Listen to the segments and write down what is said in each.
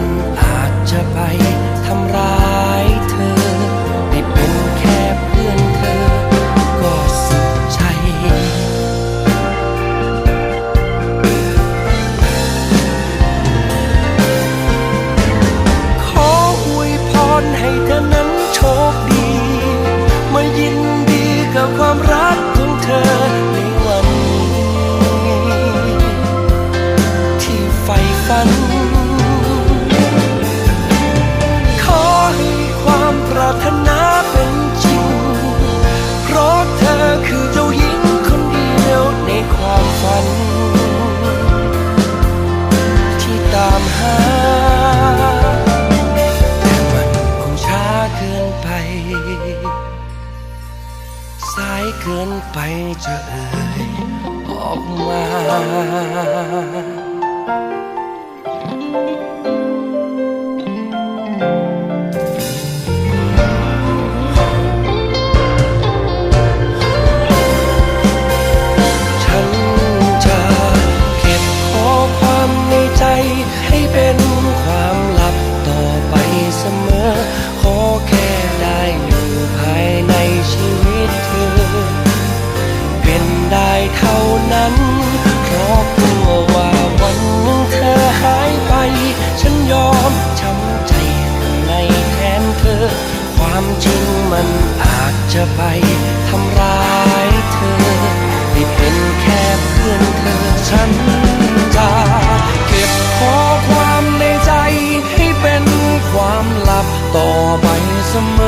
มันอาจจะไปทำร้ายเธอ ได้เป็นแค่เพื่อนเธอ ก็สุขใจ ขออวยพรให้เธอนั้นโชคดี มายินดีกับความรักของเธอ สายเกินไปจะเอ่ยออกมา นั้นเพราะกลัวว่าวันหนึ่งเธอหายไป ฉันยอมช้ำใจข้างในแทนเธอ ความจริงมันอาจจะไปทำร้ายเธอได้เป็นแค่เพื่อนเธอฉันจะเก็บข้อความในใจให้เป็นความลับต่อไปเสมอ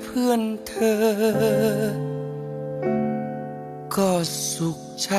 เพื่อนเธอ ก็สุขใจ